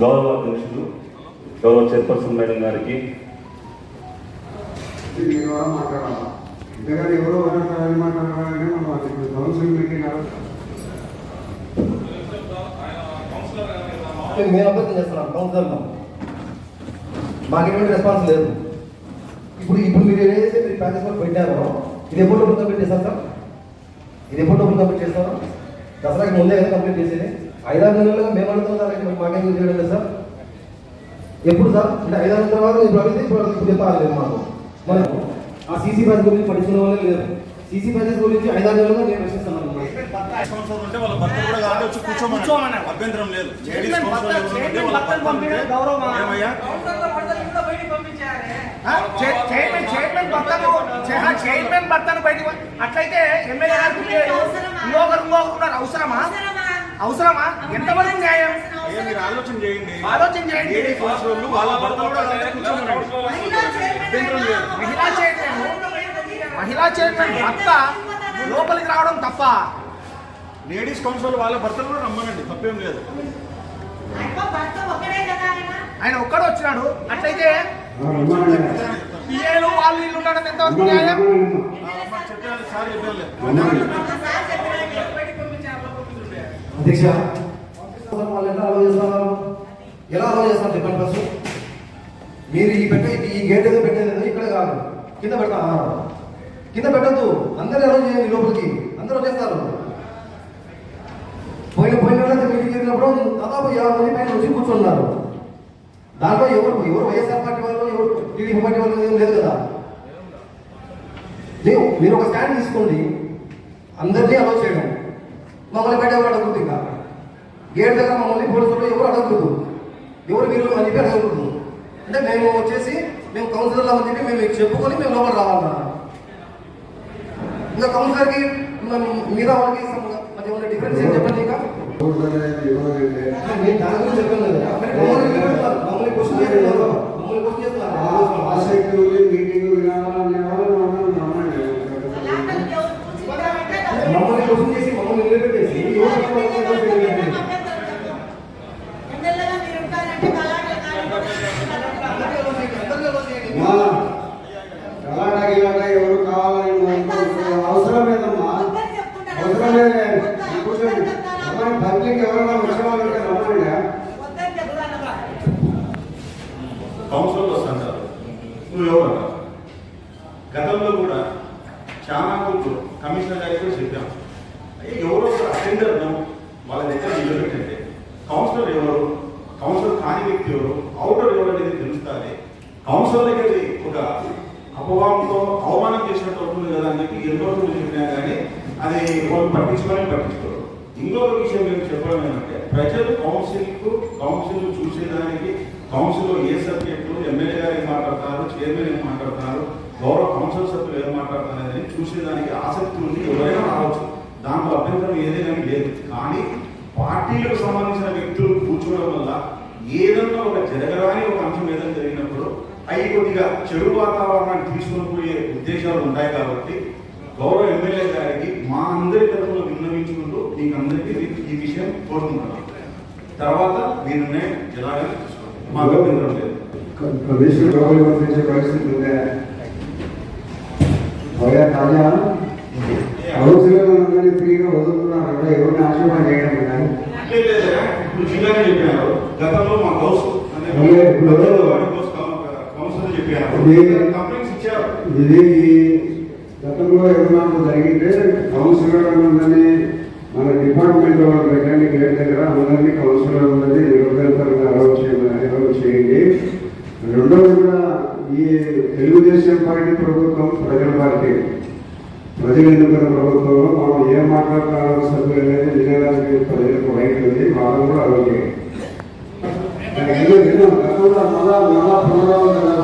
గౌరవ అధ్యక్షులు గౌరవ చైర్పర్సన్ మేడం గారికి. మేము అభ్యర్థన చేస్తున్నాం కౌన్సిలర్లో మాకు ఎటువంటి రెస్పాన్స్ లేదు. ఇప్పుడు ఇప్పుడు మీరు ఏదైతే మీరు ప్రాక్టీస్ వరకు పెట్టారో ఇది ఎప్పుడు లోపల కంప్లీట్ చేస్తారు సార్? ఇది ఎప్పుడు లోపల కంప్లీట్ చేస్తారా దసరాకి ముందే కదా కంప్లీట్ చేసేది? ఐదారు నెలలుగా మేము అడుగుతున్నాం సార్ ఇక్కడ మాకేం చేయడం లేదు సార్. ఎప్పుడు సార్? అంటే ఐదారు నెలల తర్వాత ఇప్పుడు అడిగితే ఇప్పుడు ఇప్పుడు చెప్పాలి లేదు మాకు. మనం ఆ సీసీ ప్యాచ్ గురించి పట్టించుకునే వాళ్ళే లేదు సీసీ ప్యాచెస్ గురించి ఐదారు నెలలుగా నేను ప్రశ్నిస్తున్నాను స్పాన్సర్ ఉంటే వాళ్ళ భర్త కూడా కాదు వచ్చి కూర్చోమని అభ్యంతరం లేదు. లేడీస్ స్పాన్సర్ ఎవరు ఉంటే వాళ్ళ భర్త ఉంటే ఏమయ్యా? చైర్మన్ చైర్మన్ భర్తను చే- చైర్మన్ భర్తను బయటికి పో- అట్లయితే ఎమ్మెల్యే గారు. ఇంకొకరు ఇంకొకరు ఉన్నారు. అవసరమా? అవసరమా? ఎంతవరకు న్యాయం? మీరు ఆలోచన చేయండి. ఆలోచన చేయండి. వాళ్ళ భర్త కూడా మహిళా చైర్మన్ మహిళా చైర్మన్ భర్త లోపలికి రావడం తప్ప. లేడీస్ కౌన్సిల్ వాళ్ళ భర్తలు కూడా రమ్మనండి తప్పేం లేదు. ఆయన? ఒక్కడు వచ్చినాడు. అట్లయితే పిఏలు వాళ్ళు వీళ్ళు ఉండడం ఎంతవరకు న్యాయం? సార్ చెప్పాలి అధ్యక్ష. వాళ్ళు ఎలా అలవ్ చేస్తున్నారు? ఎలా అలవ్ చేస్తారు చెప్పండి ఫస్ట్ మీరు ఈ పెట్టే ఈ గేట్ ఏదో పెట్టేది ఇక్కడ కాదు. కింద పెడతా కింద పెట్టద్దు. అందరూ ఎలా చేయండి లోపలికి. అందరూ వచ్చేస్తారు పోయిన పోయిన మీటింగ్ జరిగినప్పుడు దాదాపు యాభై మంది పైన వచ్చి కూర్చున్నారు. దాంట్లో ఎవరు ఎవరు వైఎస్ఆర్ పార్టీ వాళ్ళు ఎవరు టీడీపీ పార్టీ వాళ్ళు ఏం లేదు కదా. లేవు. మీరు ఒక స్టాండ్ తీసుకోండి. అందరినీ అలౌ చేయడం. మమ్మల్ని బయట ఎవరు అడగకూడదు ఇంకా గేట్ దగ్గర మమ్మల్ని పోలీసులు ఎవరు అడగకూడదు ఎవరు మీరు అని చెప్పి అడగకూడదు అంటే మేము వచ్చేసి మేము కౌన్సిలర్లు అని చెప్పి మేము చెప్పుకొని మేము లోపల రావాలన్నా ఇంకా కౌన్సిలర్కి మిగతా వాళ్ళకి ఉన్న డిఫరెన్స్ ఏం చెప్పండి ఇంకా మమ్మల్ని క్వశ్చన్ చేస్తున్నారు మమ్మల్ని క్వశ్చన్ చేస్తున్నారు మీటింగ్ వాళ్ళు మమ్మల్ని నమ్మండి మమ్మల్ని క్వశ్చన్ చేసి మమ్మల్ని నిలబెట్టేసి ఎవరు మమ్మల్ని నిలబెట్టేది? మా గలాటా గిలాటా ఎవరు కావాలని అనుకుంటున్నారు? అవసరం లేదమ్మా అవసరం లేదే కూర్చోండి రమ్మని పబ్లిక్ ఎవరైనా వచ్చిన వాళ్ళు ఉంటే రమ్మండి కౌన్సిల్ వస్తుంటారు. నువ్వు ఎవరు? గతంలో కూడా చాలా కొంచెం కమిషనర్ గారికి కూడా చెప్పాం. అయ్యే ఎవరో ఒక అటెండర్ను వాళ్ళ దగ్గర నిలబెట్టండి కౌన్సిలర్ ఎవరు? కౌన్సిలర్ కాని వ్యక్తి ఎవరు? అవుటర్ ఎవరు అనేది తెలుస్తుంది. కౌన్సిలర్కి దగ్గర ఒక అపవాదంతో అవమానం చేసినట్టు అవుతుంది కదా అని చెప్పి ఎన్నో రోజులు చెప్పినా కానీ అది వాళ్ళు పట్టించుకోవాలని పట్టించుకోరు ఇంకొక విషయం నేను చెప్పడం ఏంటంటే ప్రజలు కౌన్సిల్కు కౌన్సిల్ చూసేదానికి కౌన్సిల్లో ఏ సబ్జెక్టులు ఎమ్మెల్యే గారు ఏం మాట్లాడతారు చైర్మన్ ఏం మాట్లాడతారు గౌరవ కౌన్సిల్ సభ్యులు ఏం మాట్లాడతారు అనేది చూసేదానికి ఆసక్తి ఉంది ఎవరైనా రావచ్చు. దాంట్లో అభ్యంతరం ఏదైనా లేదు. కానీ పార్టీలకు సంబంధించిన వ్యక్తులు కూర్చోవడం వల్ల ఏదన్నా ఒక జరగరాని ఒక అంశం ఏదైనా జరిగినప్పుడు అవి కొద్దిగా చెడు వాతావరణాన్ని తీసుకొని పోయే ఉద్దేశాలు ఉంటాయి కాబట్టి గౌరవ ఎమ్మెల్యే గారికి మా అందరి తరఫున విన్నవించుకుంటూ మీకు అందరికీ ఈ విషయం కోరుకుంటున్నాను. తర్వాత మీ నిర్ణయం తీసుకోండి. మాకు అభ్యంతరం లేదు. కమిషన్ లోపలికి పంపించే పరిస్థితి ఉందే అయ్యా తాజా కౌన్సిలర్ అందరినీ ఫ్రీగా వదులుతున్నారు కదా ఎవరిని ఆక్షేపణ చేయడం కానీ లేదు, లేదు, ఇప్పుడు జిల్లానే చెప్పారు గతంలో మా హౌస్ అనే అయ్యే, ఇప్పుడు- హౌస్ కౌన్సిలర్ చెప్పారు ఇది- కంప్లైంట్స్ ఇచ్చారు ఇది గతంలో జరిగితే కౌన్సిలర్ ఉందని మన డిపార్ట్మెంట్ వాళ్ళు మెకానిక్ గేట్ దగ్గర అందరినీ కౌన్సిలర్ ఉన్నది నిరుపేదపరంగా అలౌ చేయాలి అలౌ చేయండి. రెండోది కూడా ఈ తెలుగుదేశం పార్టీ ప్రభుత్వం ప్రజల పార్టీ. ప్రజలు ఎన్నుకున్న ప్రభుత్వంలో మనం ఏం మాట్లాడుతున్నారో సభ్యులు అనేది వినడానికి ప్రజలకు రైట్ ఉంది వాళ్ళని కూడా అలౌ చేయండి. గతంలో మళ్ళా మళ్ళా పునరావృతం